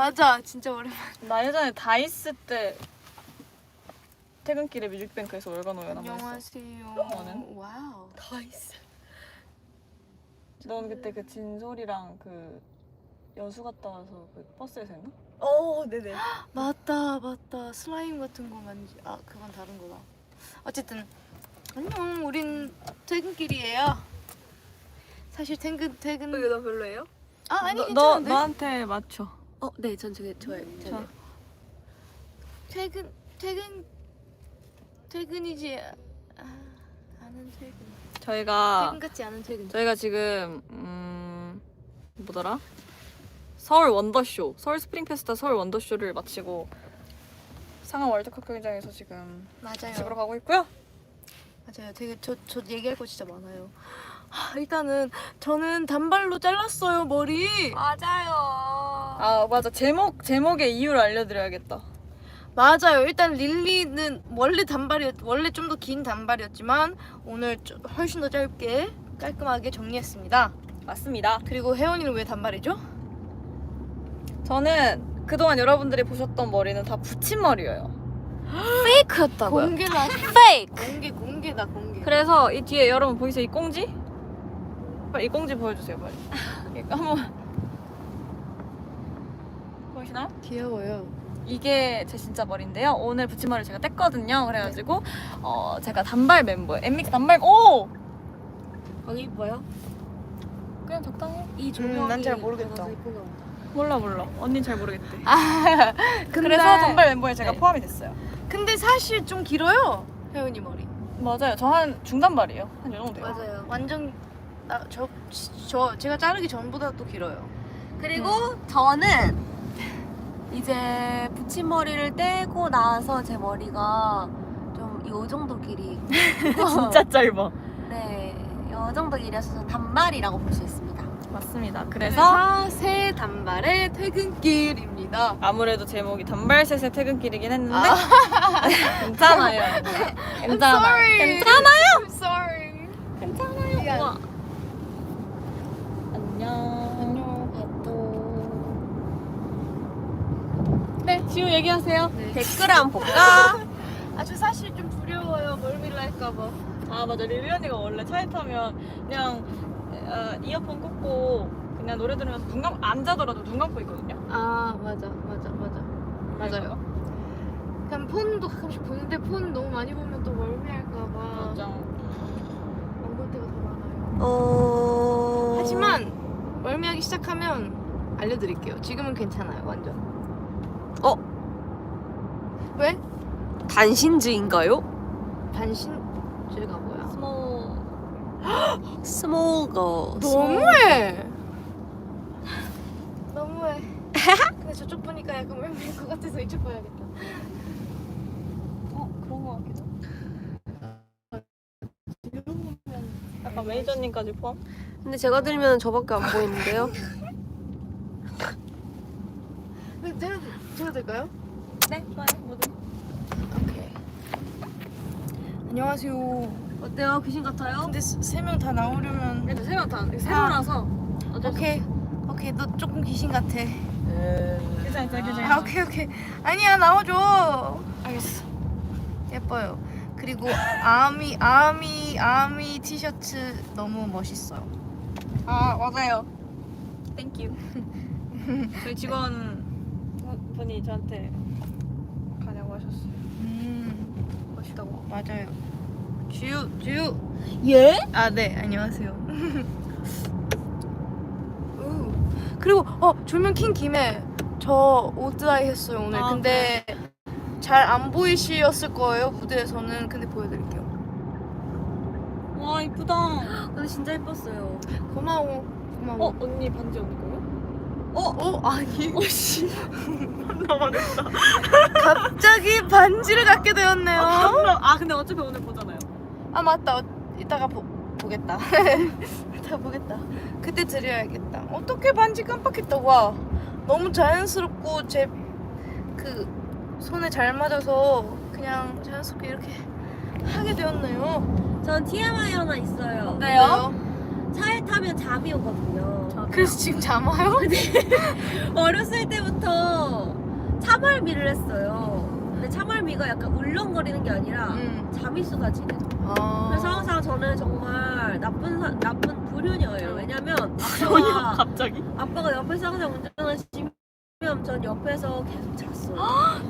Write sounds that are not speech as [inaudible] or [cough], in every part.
맞아 진짜 오랜만. 나 예전에 다이스 때 퇴근길에 뮤직뱅크에서 월간 오연 한번 했어. 안녕하세요. 너는? 와우. 다 있어. 넌 그때 그 진솔이랑 그 여수 갔다 와서 그 버스에서 했나? 어, 네네. [gasps] 맞다 맞다 슬라임 같은 거 만지. 아 그건 다른 거다. 어쨌든 안녕 우린 퇴근길이에요. 사실 퇴근 퇴근. 이거 너 별로예요? 아 아니 너, 너 괜찮은데. 너한테 맞춰. 어, 네, 전 저게 좋아요. 자. 저는. 퇴근 퇴근 퇴근이지 아, 않은 퇴근. 저희가 퇴근 같지 않은 퇴근. 저희가 지금 음 뭐더라? 서울 원더쇼, 서울 스프링 페스타 서울 원더쇼를 마치고 상암 월드컵 경기장에서 지금 맞아요. 집으로 가고 있고요. 맞아요. 되게 저, 저 얘기할 거 진짜 많아요. 하, 일단은 저는 단발로 잘랐어요 머리. 맞아요. 아 맞아 제목 제목의 이유를 알려드려야겠다. 맞아요. 일단 릴리는 원래 단발이었 원래 좀 더 긴 단발이었지만 오늘 좀 훨씬 더 짧게 깔끔하게 정리했습니다. 맞습니다. 그리고 혜원이는 왜 단발이죠? 저는 그동안 여러분들이 보셨던 머리는 다 붙임머리예요. [gasps] 페이크였다고요? 공개다. 페이크. 공개 공개다 공개. 그래서 이 뒤에 여러분 보이세요 이 꽁지? 빨리 이 꽁지 보여주세요 빨리. [laughs] 이거 한번 보이시나요? 귀여워요. 이게 제 진짜 머리인데요. 오늘 붙임머리를 제가 뗐거든요. 그래가지고 어 제가 단발 멤버예요. 엠믹스 단발 오 안 이뻐요? 그냥 적당히 이 음, 난잘 모르겠다. 몰라 몰라 언니 잘 모르겠대. [laughs] 근데, 그래서 단발 멤버에 제가 네. 포함이 됐어요. 근데 사실 좀 길어요. 혜원이 머리. 맞아요. 저 한 중단발이에요. 한요 정도 돼요. 맞아요. 완전 나 저 저 제가 자르기 전보다 또 길어요. 그리고 저는 이제 붙임머리를 떼고 나서 제 머리가 좀 요 정도 길이 [laughs] 진짜 짧아. 네, 요 정도 길이어서 단발이라고 볼 수 있습니다. 맞습니다. 그래서 그래서 새 단발의 퇴근길입니다. 아무래도 제목이 단발셋의 퇴근길이긴 했는데 아. [laughs] 괜찮아요. [laughs] 괜찮아. sorry. 괜찮아요. I'm sorry. 괜찮아요. 우와. 지우 얘기하세요. 댓글 한번 볼까? [laughs] 아저 사실 좀 두려워요. 멀미를 할까봐. 아 맞아 릴리 언니가 원래 차에 타면 그냥 어, 이어폰 꽂고 그냥 노래 들으면서 눈 감고 안 자더라도 눈 감고 있거든요. 아 맞아 맞아 맞아 맞아요. 그냥 폰도 가끔씩 보는데 폰 너무 많이 보면 또 멀미할까봐 맞아. 안볼 때가 더 많아요. 어... 하지만 멀미하기 시작하면 알려드릴게요. 지금은 괜찮아요, 완전. 어? 왜? 단신즈인가요? 반신죄가 뭐야? 스몰. [gasps] 스몰거. 너무해. 너무해. 근데 저쪽 보니까 약간 멀미할 것 같아서 이쪽 봐야겠다. 어 그런 거 같기도. 약간 매니저님까지 포함? 근데 제가 들으면 저밖에 안 보이는데요? [laughs] 근데 제가 될까요? 네, 좋아요. 뭐든. 오케이. 안녕하세요. 어때요? 귀신 같아요? 근데 세 명 다 나오려면 근데 세명 다, 세 아. 명이라서. 오케이 오케이 너 조금 귀신 같아. 괜찮아, 괜찮아. 아 오케이 오케이 아니야 나와줘. 알겠어. 예뻐요. 그리고 아미 아미 아미 티셔츠 너무 멋있어요. 아 맞아요. 땡큐. [laughs] 저희 직원 분이 저한테 가냐고 하셨어요. 음 멋있다고. 맞아요. 주유 주유. 예? 아 네 안녕하세요. [laughs] 우. 그리고 어 조명 킨 김에 저 오드아이 했어요 오늘. 아, 근데 잘 안 보이시었을 거예요 무대에서는. 근데 보여드릴게요. 와 이쁘다. 근데 진짜 예뻤어요. 고마워 고마워. 어 언니 반지 언니 거요? 어? 어? 아니 오씨. 나만했다. [laughs] 갑자기 반지를 갖게 되었네요. 아 근데 어차피 오늘 보잖아요. 아 맞다. 어, 이따가 보, 보겠다. [laughs] 이따가 보겠다. 그때 드려야겠다. 어떻게 반지 깜빡했다. 와 너무 자연스럽고 제 그 손에 잘 맞아서 그냥 자연스럽게 이렇게 하게 되었네요. 전 TMI 하나 있어요. 네. 뭔데요? 차에 타면 잠이 오거든요. 그래서 지금 잠 와요? [laughs] 어렸을 때부터 차멀미를 했어요. 근데 차멀미가 약간 울렁거리는 게 아니라 응. 잠이 쏟아지는. 아. 그래서 항상 저는 정말 나쁜 사, 나쁜 불효녀예요. 왜냐면 전혀 아빠가, 갑자기 아빠가 옆에서 항상 운전하시면 전 옆에서 계속 잤어요.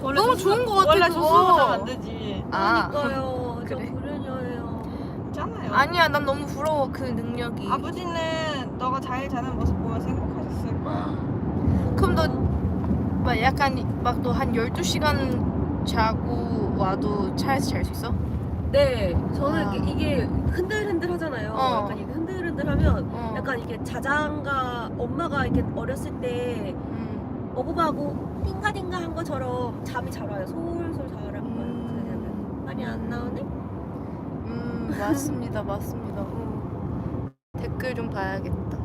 원래 너무 좋은 것 같아, 원래 자면 안 되지 아. 그러니까요. 저 그래. 불효녀예요. 있잖아요 아니야, 난 너무 부러워 그 능력이. 아버지는 너가 잘 자는 모습 보면서 행복하셨을 거야 그럼 너 막 약간 막 너 한 12시간 자고 와도 차에서 잘 수 있어? 네, 저는 아. 이게, 이게 흔들흔들 하잖아요. 어. 약간 이게 흔들흔들 하면 어. 약간 이게 자장가 엄마가 이렇게 어렸을 때 음. 어부바고 띵가띵가 한 것처럼 잠이 잘 와요. 솔솔 잘 와요. 음. 말이 안 나오네? 음, 맞습니다. 맞습니다. 음. 댓글 좀 봐야겠다.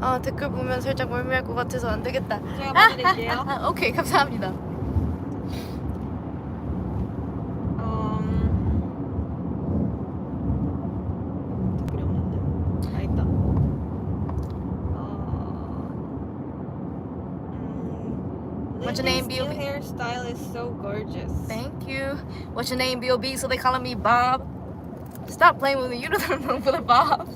아, 댓글 보면 살짝 멀미할 것 같아서 안 되겠다. 제가 봐드릴게요 아, [laughs] 오케이, 감사합니다. 음... 댓글이 없는데 아 있다 어... 음... What's your name, Lily's hairstyle is so gorgeous Thank you. What's your name, B.O.B.? So they calling me Bob. Stop playing with me. You don't know for the Bob.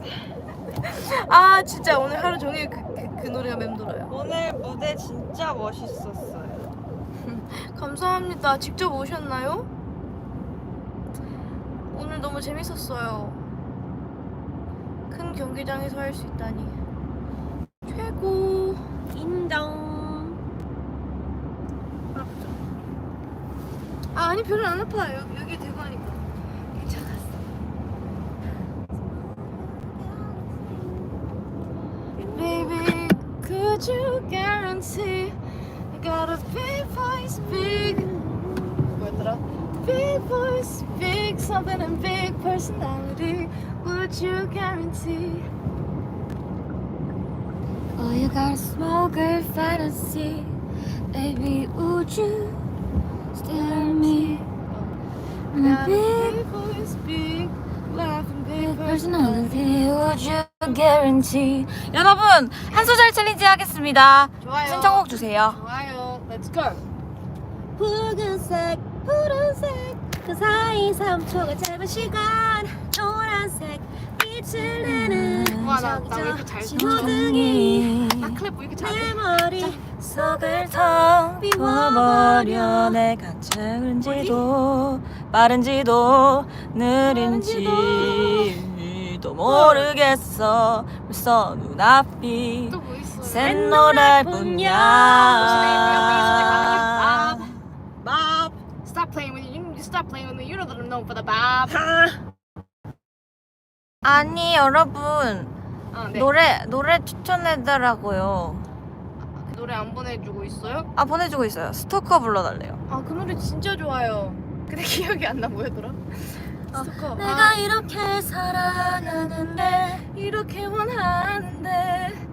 아, 진짜 오늘 하루 종일 그, 그, 그 노래가 맴돌아요. 오늘 무대 진짜 멋있었어요 감사합니다. 직접 오셨나요? 오늘 너무 재밌었어요. 큰 경기장에서 할 수 있다니. 최고. 아, 아니, 별로 안 아파. 여기, 여기 대고 하니까. 괜찮았어. Baby, could you guarantee I got a big voice, big. 뭐였더라? Big voice, big something and big personality. Would you guarantee? Oh, you got a small girl fantasy. Baby, would you Stare me? Personality. personality, would you guarantee? 여러분, 한 소절 챌린지 하겠습니다. 좋아요. 신청곡 주세요. 좋아요. Let's go. 붉은색, 푸른색, 그 사이 3초가 짧은 시간. 노란색, 와, 나- 나 왜 이렇게 잘 신호등이 나 클랩 왜 이렇게 잘해? 속을 텅 비워버려 내가 작은지도 빠른지도 느린지도 모르겠어 벌써 눈앞이 또뭐 있어? 샛노랄 Bob. 뿐이야. Stop playing with you. You stop playing with me. You know that I'm known for the Bob. 아니 여러분 아, 네. 노래 노래 추천해달라고요 그 노래 안 보내주고 있어요? 아 보내주고 있어요 스토커 불러달래요 아, 그 노래 진짜 좋아요. 근데 [laughs] 기억이 안 나 뭐였더라? 스토커. 내가 아, 이렇게 사랑하는데 이렇게 원하는데.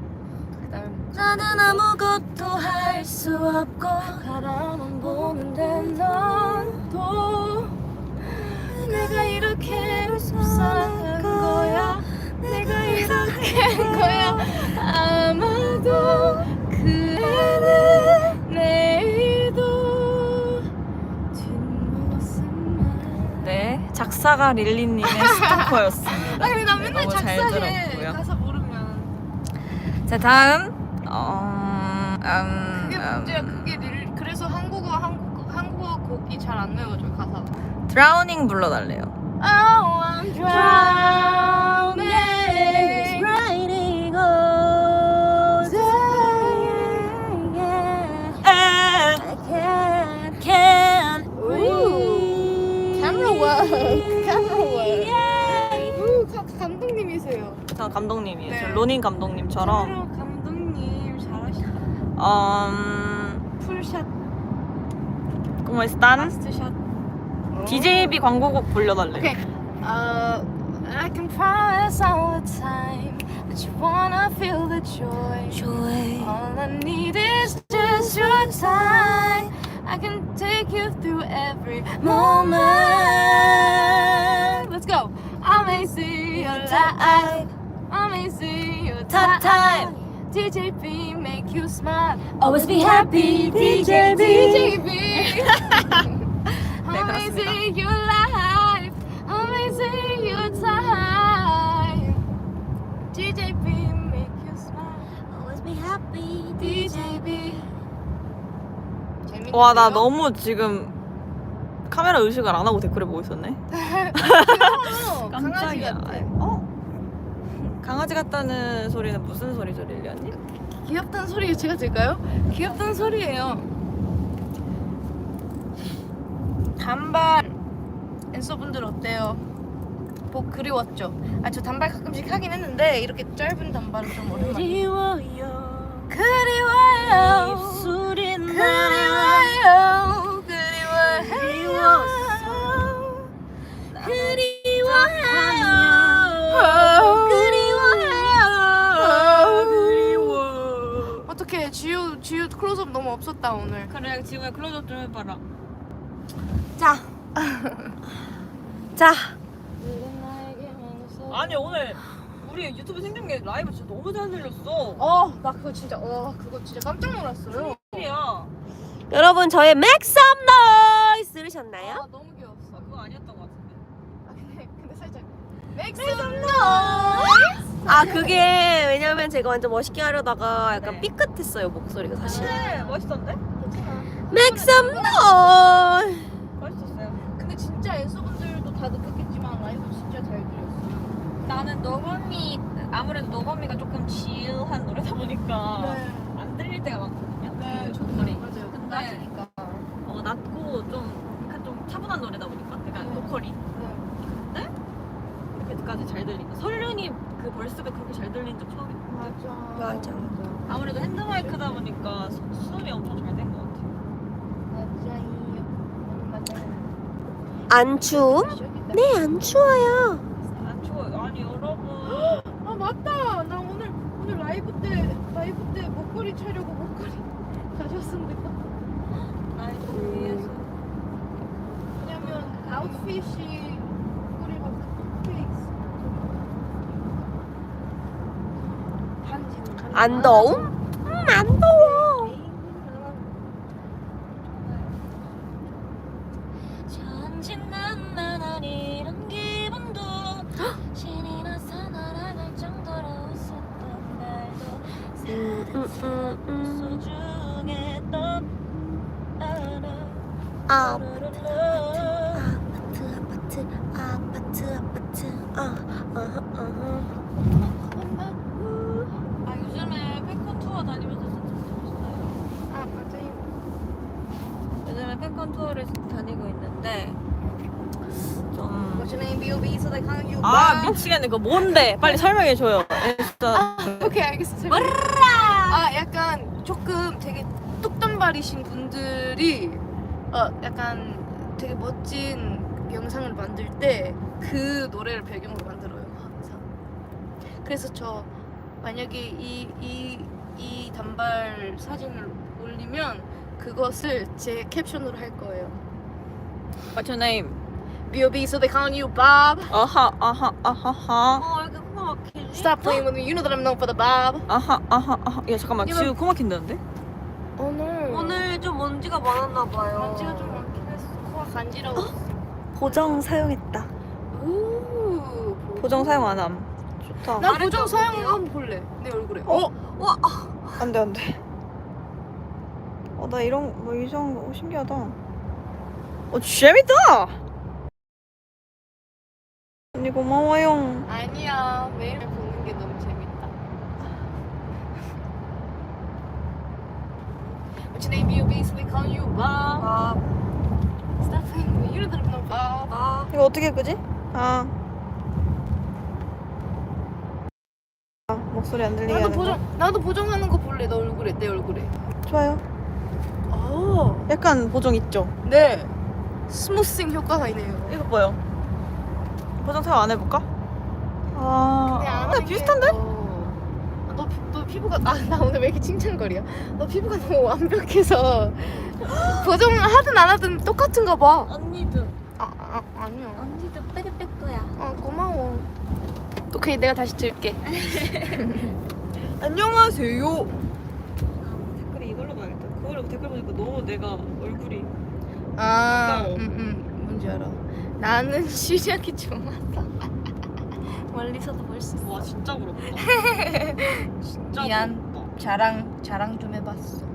나는 아무것도 할 수 없고 바라만 보는데 넌또 내가 이렇게 불쌍한 거야 내가 이렇게 한 거야. 아마도 그 애는 내일도 뒷모습만 네 작사가 릴리님의 스토커였습니다. 아 근데 나 맨날 너무 잘 작사해 들었고요. 가사 모르면. 자 다음. 어, 음, 그게 음, 문제야. 그게 릴- 그래서 한국어 한국어 한국어 곡이 잘 안 외워져 가사가 드라우닝 불러달래요. Oh, I'm drowning. 감독님이에요 네. 저 로닌 감독님처럼 카메라 감독님 잘하시다. 음, 풀샷, como están? 라스트샷. DJB 광고곡 불러달래요 오케이. Uh, I can promise all the time that you wanna feel the joy. joy All I need is just your time. I can take you through every moment. Let's go. I may see your life. Top time. DJ B make you smile. Always be happy, DJ B. DJ B. 네, Amazing your life. Amazing your time. DJ B make you smile. Always be happy, DJ B. 와 나 너무 지금 카메라 의식을 안 하고 댓글을 보고 있었네. 깜짝이야. 강아지 깜짝이야. 같아. 어? 강아지 같다는 소리는 무슨 소리죠, 릴리 언니? 귀엽다는 소리 제가 들까요? 귀엽다는 소리예요. 단발 앤서분들 어때요? 복 그리웠죠? 아 저 단발 가끔씩 하긴 했는데 이렇게 짧은 단발은 좀 오랜만에 그리워요. 그리워요 입술이 그리워요 그리워요 그리워. 클로즈업 너무 없었다 오늘 그래 지우야 클로즈업 좀 해봐라. 자. 자. 아니 오늘 우리 유튜브 생중계 라이브 진짜 너무 잘 들렸어. 어 나 그거 진짜 어 그거 진짜 깜짝 놀랐어요 야 여러분 저의 맥섬 노이즈 들으셨나요? 아 너무 귀여웠어 아, 그거 아니었던 것 같은데. 아 근데 근데 살짝 맥스 노 아 그게 왜냐면 제가 완전 멋있게 하려다가 약간 네. 삐끗했어요 목소리가 사실. 네 멋있던데? 맥섬 노이즈. 멋있었어요. 근데 진짜 앤서분들도 다 느꼈겠지만 라이브 진짜 잘 들렸어 나는 너범미 아무래도 너범미가 조금 지루한 노래다 보니까 안 들릴 때가 많거든요. 네, 그 저도 목소리. 맞아요 근데 낮으니까 어, 낮고 좀 약간 좀 차분한 노래다 보니까 약간 네. 보컬이 네. 이렇게까지 잘 들리니까 설륜이 그 벌스가 그렇게 잘 들리는 적 처음이야. 맞아 맞아. 아무래도 핸드마이크다 보니까 수- 수음이 엄청 잘 된 것 같아. 맞아요 맞아요 안 추움? 네 안 추워요. 안 추워요. 아니 여러분. 아 맞다 나 오늘 오늘 라이브 때 라이브 때 목걸이 차려고 목걸이 가져왔었는데 라이브 위해서. 왜냐면 아웃핏이 목걸이가 페이스 반지는 안 맞아요 요즘에 팬콘 투어를 다니고 있는데 좀. What's your name, B.O.B. So they call you 아 Bob. 미치겠네 그거 뭔데 빨리 설명해 줘요. 진짜 오케이 알겠어. 설명. 아 약간 조금 되게 뚝단발이신 분들이 어 약간 되게 멋진 영상을 만들 때 그 노래를 배경으로 만들어요 항상. 그래서 저 만약에 이 이 이 단발 사진을 올리면 그것을 제 캡션으로 할 거예요. What's your name? B.O.B. So they call you Bob. 아하 아하 아하하 어 이렇게 코가 막히지? Stop playing with me. You know that I'm known for the Bob. 아하 아하 아하 야 잠깐만 이거- 지우 코 막힌다는데? 오늘 오늘 좀 먼지가 많았나 봐요 먼지가 좀 많긴 했어. 코가 간지러웠어. 보정 사용했다. 오, 보정 사용 안 함. 좋다. 나 보정 거 사용? 한번 볼래. 내 얼굴에. 어? 와 안돼 안돼. 어 나 이런 뭐 이상한 거 신기하다. 어 재밌다. 언니 고마워요. 아니야. 매일 보는 게 너무 재밌다. [laughs] Your name. So we call you Bob. 아, Stop playing [laughs] with. You know known for Bob. 아. 이거 어떻게 끄지? 아. 아 목소리 안 들리게 나도 하는 거. 보정, 나도 보정하는 거 볼래. 너 얼굴에, 내 얼굴에. 좋아요. 어. 약간 보정 있죠? 네. 스무싱 효과가 있네요. 이거 뭐요? 보정 사용 안 해볼까? 아, 근데 게 비슷한데? 더- 아, 너, 피- 너 피부가 아, 나 오늘 왜 이렇게 칭찬거리야? 너 피부가 너무 완벽해서 [gasps] 보정을 하든 안 하든 똑같은가 봐. 언니도 아, 아 아니야. 언니도 삐리삐꾸야 아 고마워. 오케이 내가 다시 들게. [laughs] 안녕하세요. 그걸로 댓글 보니까 너무 내가 얼굴이 아, 가까워. 음, 음, 뭔지 알아. 나는 [laughs] 시작이 좋았다. [laughs] 멀리서도 볼 수 있어. 와 진짜 부럽다. [laughs] 진짜 미안. 부럽다. 자랑 자랑 좀 해봤어.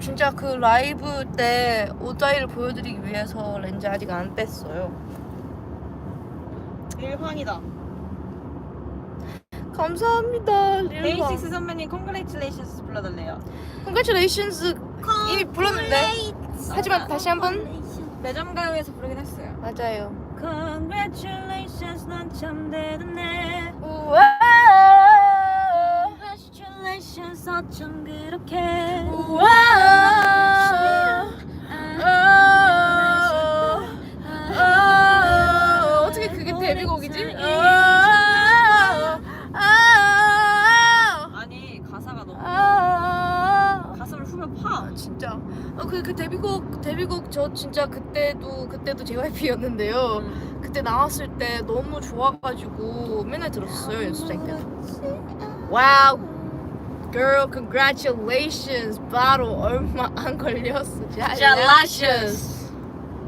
진짜 그 라이브 때 오다이를 보여드리기 위해서 렌즈 아직 안 뺐어요. 일황이다. 감사합니다. 데이식스 선배님 congratulations 불러달래요. Congratulations 이미 불렀는데 하지만 다시 한번 매점 가요에서 부르긴 했어요. 맞아요. Congratulations 넌참 대단해. 우와 Congratulations 어쩜 그렇게 우와 그, 그 데뷔곡, 데뷔곡 저 진짜 그때도, 그때도 JYP였는데요. 그때 나왔을 때 너무 좋아가지고 맨날 들었어요, 연습생 때. 와우. Girl, congratulations. 바로 얼마 안 걸렸어. Jalicious.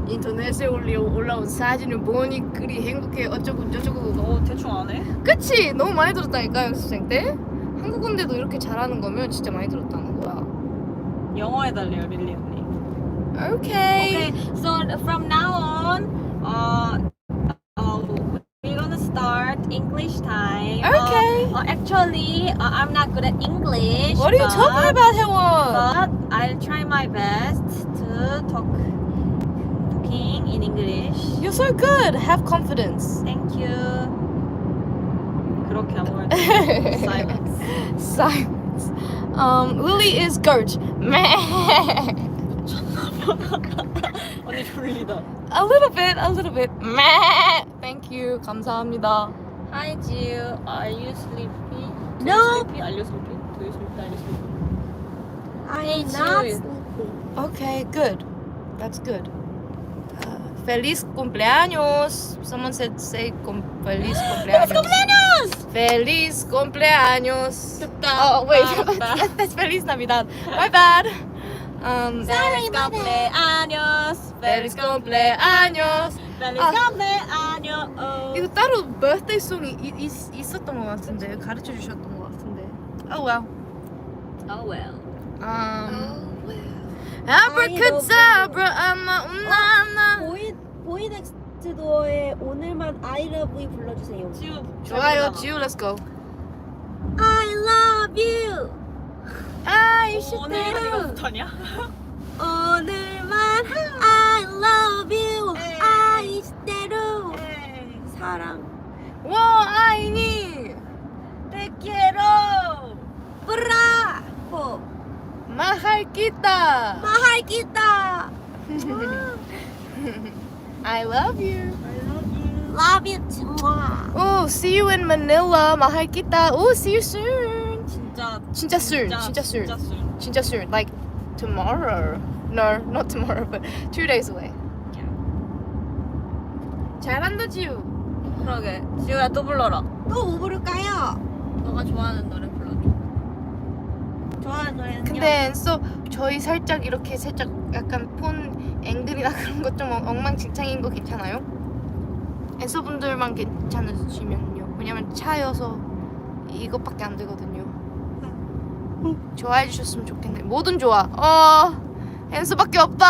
인터넷에 올리, 올라온 사진을 보니 그리 행복해 어쩌고 저쩌고 너 대충 안 해? 그치? 너무 많이 들었다니까 연습생 때 한국 군대도 이렇게 잘하는 거면 진짜 많이 들었다는 거야 영어 해달래요 릴리 언 니. 오케이 Okay, so from now on, uh, uh, we're gonna start English time. Uh, Okay. Uh, actually, uh, I'm not good at English. What are you but, talking about, 혜원? But I'll try my best to talk talking in English. You're so good. Have confidence. Thank you. 그렇게 [laughs] 아무 말도 silence. Silence. Um, Lily is goat. [laughs] Meh. [laughs] 언니 졸리다. a little bit, a little bit. Meh. Thank you. 감사합니다. Hi Jill, are you sleepy? Do No. You sleepy? Are you sleepy? Do you sleepy? Are you sleepy? I'm Hey, not Jill. sleepy. Okay, good. That's good. Uh, feliz cumpleaños. Someone said say cum- feliz cumpleaños. [gasps] Feliz cumpleaños. Oh wait, that's, [laughs] that's feliz Navidad. My bad. Um, Feliz cumpleaños. feliz cumpleaños. Feliz 아. cumpleaños. 이거 따로 birthday 송이 이- 있- 있었던 것 같은데 가르쳐 주셨던 것 같은데. Oh well. Oh well. Um, abracadabra, 아마 um나나. 보이 보이 넥스트도어의 오늘만 I love you 불러주세요. 지우 좋아요, 지우, let's go. I love you. 아, 오늘 이시대로. 이거부터냐? 오늘만 I love you. 에이. 아이시대로 사랑. 와, 아이니. Quiero. 브라보. mahal kita. mahal kita. I love you. Love you too. Oh, see you in Manila. mahal kita. Oh, see you soon. 진짜 진짜 soon. 진짜 soon. 진짜 soon. 진짜 soon. Like tomorrow. No, not tomorrow, but two days away. 잘한다, 지우. 그러게. 지우야 또 불러라. 또 뭐 부를까요? 너가 좋아하는 노래 불러줘. 좋아하는 노래는요? 근데 엔소 저희 살짝 이렇게 살짝 약간 폰 앵글이나 [laughs] 그런 것 좀 엉망진창인 거 괜찮아요? 엔소 분들만 괜찮으시면요. 왜냐면 차여서 이것밖에 안 되거든요. 좋아해 주셨으면 좋겠네. 뭐든 좋아. 어, 엔소밖에 없다.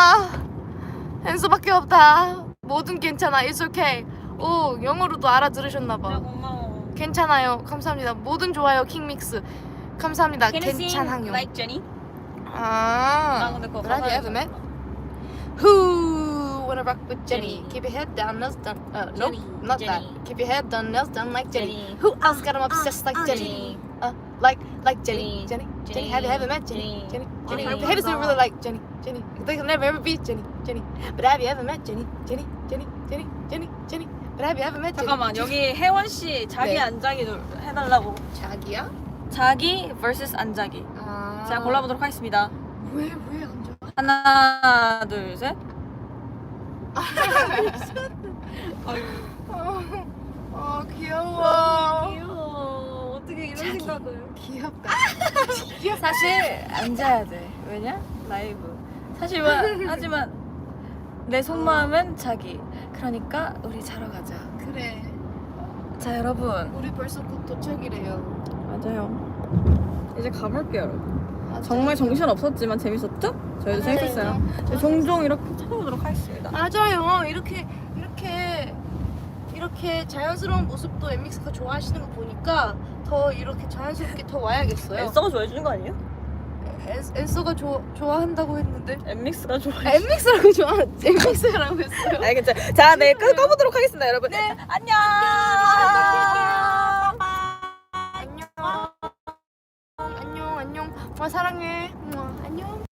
엔소밖에 없다. 뭐든 괜찮아. It's okay. 오, 영어로도 알아들으셨나 진짜 봐. 고마워. 괜찮아요. 감사합니다. 뭐든 좋아요. 킹믹스. 감사합니다. Can you sing 괜찮아요. like Jenny? 나 아, 근데 그거 가사에 ever met? 없어. Who wanna rock with Jenny? Jenny. Keep your head down, nails down. Uh, nope, Jenny. not Jenny. that. Keep your head down, nails down like Jenny. Jenny. Who else got 'em obsessed like ah, Jenny? Uh, like like Jenny. Jenny. Jenny. Jenny. Have you ever met Jenny? Jenny. Jenny. Jenny. Haters don't really like Jenny. Jenny. They can never ever be Jenny. Jenny. But have you ever met Jenny? Jenny. Jenny. Jenny. Jenny. Jenny. But have you ever met Jenny? 잠깐만 여기 혜원 씨 자기 네. 안자기 노- 해달라고. 자기야? 자기 vs 안자기. 아. 제가 골라보도록 하겠습니다. 왜왜 안 좋아? 하나 둘 셋. 어, 어 귀여워. 귀여워. 이런 자기. 생각을? 귀엽다. [laughs] 사실 앉아야 돼. 왜냐? 라이브. 사실은 [laughs] 하지만 내 속마음은 자기. 그러니까 우리 자러 가자. 그래. 자 여러분. 우리 벌써 곧 도착이래요. 맞아요. 이제 가볼게요 여러분. 맞아요. 정말 정신 없었지만 재밌었죠? 저희도 맞아요. 재밌었어요. 저희 종종 이렇게 찾아오도록 하겠습니다. 맞아요. 이렇게 이렇게 이렇게 자연스러운 모습도 엠믹스가 좋아하시는 거 보니까 더 이렇게 자연스럽게 더 와야겠어요. 앤서가 좋아해 주는 거 아니에요? 엔, 엔서가 좋아 좋아한다고 했는데 엠믹스가 좋아해. 엠믹스라고 좋아 엠믹스라고 했어요. 알겠죠? 자, 네, 끝 꺼보도록 하겠습니다, 여러분. 네, 안녕. 안녕. 안녕 안녕. 사랑해. 안녕.